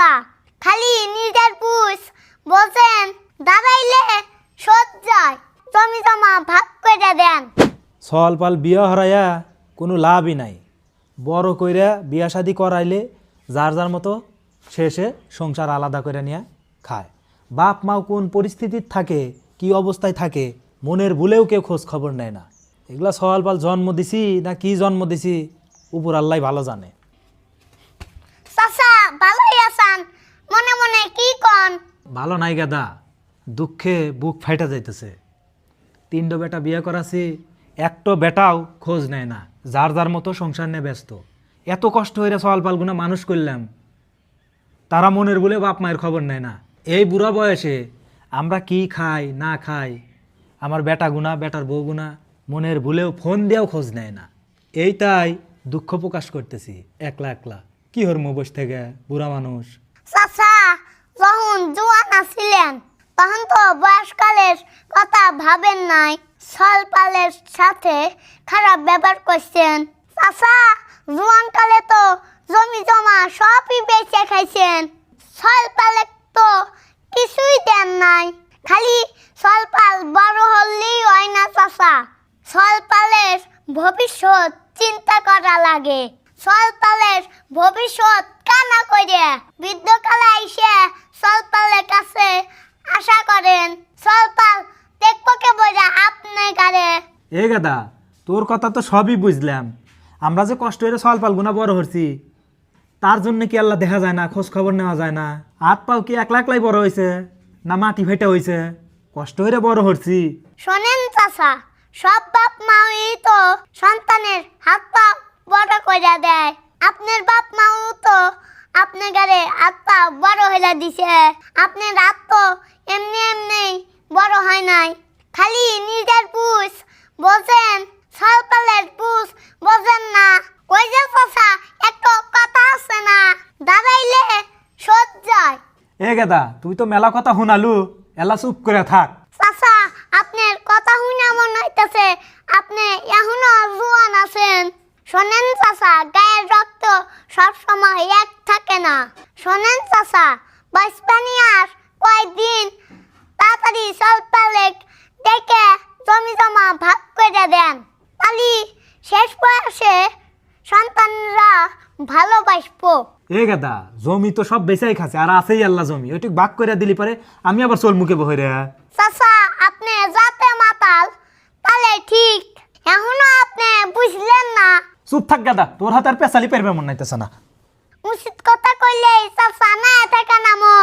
আপা খালি নিজের পুষ বলছেন দাঁড়াইলে যায়। জমি জমা ভাগ করে দেন। সলপাল বিয়া হরাইয়া কোনো লাভই নাই। বড় কইরা বিয়া শাদি করাইলে যার যার মতো শেষে সংসার আলাদা করে নিয়ে খায়। বাপ মাও কোন পরিস্থিতির থাকে কি অবস্থায় থাকে মনের ভুলেও কেউ খোঁজ খবর নেয় না। এগুলা সওয়ালপাল জন্ম দিছি না কি জন্ম দিছি উপর আল্লাহ ভালো জানে। চাচা ভালো নাই গাদা, দুঃখে বুক ফাইটা যাইতেছে। তিনটো বেটা বিয়ে করাছি, একটো বেটাও খোঁজ নেয় না, যার যার মতো সংসার নিয়ে ব্যস্ত। এত কষ্ট হইরে সওয়াল পালগুনা মানুষ করলাম, তারা মনের বলে বাপ মায়ের খবর নেয় না। এই বুড়া বয়সে আমরা কি খাই, না খাই, আমার বেটা গুনা, বেটার বউ গুনা, মনের ভুলেও ফোন দিয়েও খোঁজ নেয় না। এইটাই দুঃখ প্রকাশ করতেছি, একলা একলা। কি হর বস থেকে, বুড়া মানুষ? চাচা যখন জুয়ান আছিলেন। তখন তো বয়সকালের কথা ভাবেন নাই। সলপালের সাথে খারাপ ব্যবহার করছেন। চাচা জুয়ান কালে তো জমি জমা সবই বেচে খাইছেন। সলপালে তো কিছুই দেন নাই। খালি সলপাল বড় হলেই হয় না চাচা। সলপালের ভবিষ্যৎ চিন্তা করা লাগে। সলপালের ভবিষ্যৎ কানা করে বৃদ্ধকালে আইসে সলপালের কাছে আশা করেন সলপাল দেখব কে বোঝা আপনি কারে। এ গাদা তোর কথা তো সবই বুঝলাম। আমরা যে কষ্ট করে সল পালগুনা বড় হচ্ছি তার জন্য কি আল্লাহ দেখা যায় না খোঁজ খবর নেওয়া যায় না? হাত পাও কি একলা একলাই বড় হয়েছে না মাটি ফেটে হয়েছে কষ্ট করে বড় হচ্ছি শোনেন চাচা সব বাপ মাই তো সন্তানের হাত পা বড় করে দেয়। আপনার বাপ মাও তো আপনার হাত পা বড় হয়ে দিছে। আপনার তো এমনি এমনি বড় হয় নাই। খালি নিজের পুষ বোঝেন সরপালের পুষ বোঝেন না। ওই যে চাচা একটা কথা আছে না। দাঁড়াইলে যায়। এ গাদা তুই তো মেলা কথা শুনালু। এলা চুপ করে থাক। চাচা আপনার কথা শুনে মনে হইতেছে আপনি এখনও জুয়ান আছেন শোনেন চাচা গায়ের রক্ত সব সময় এক থাকে না। শোনেন চাচা বাঁচপানি আর কয়েকদিন তাড়াতাড়ি সলপালেক দেখে জমি জমা ভাগ করে দেন। তালি শেষ বয়সে সন্তানরা ভালোবাসবো এ গাদা জমি তো সব বেচাই খাচ্ছে আর আছেই আল্লাহ জমি। ওইটুক বাক করে দিলি পারে আমি আবার চোল মুখে বহে রে। চাচা আপনি যাতে মাতাল তাহলে ঠিক। এখনও আপনি বুঝলেন না। চুপ থাক গাদা তোর হাতে আর পেশালি পারবে মন নাইতেছে না। উচিত কথা কইলে এইসব সানা থাকে নামো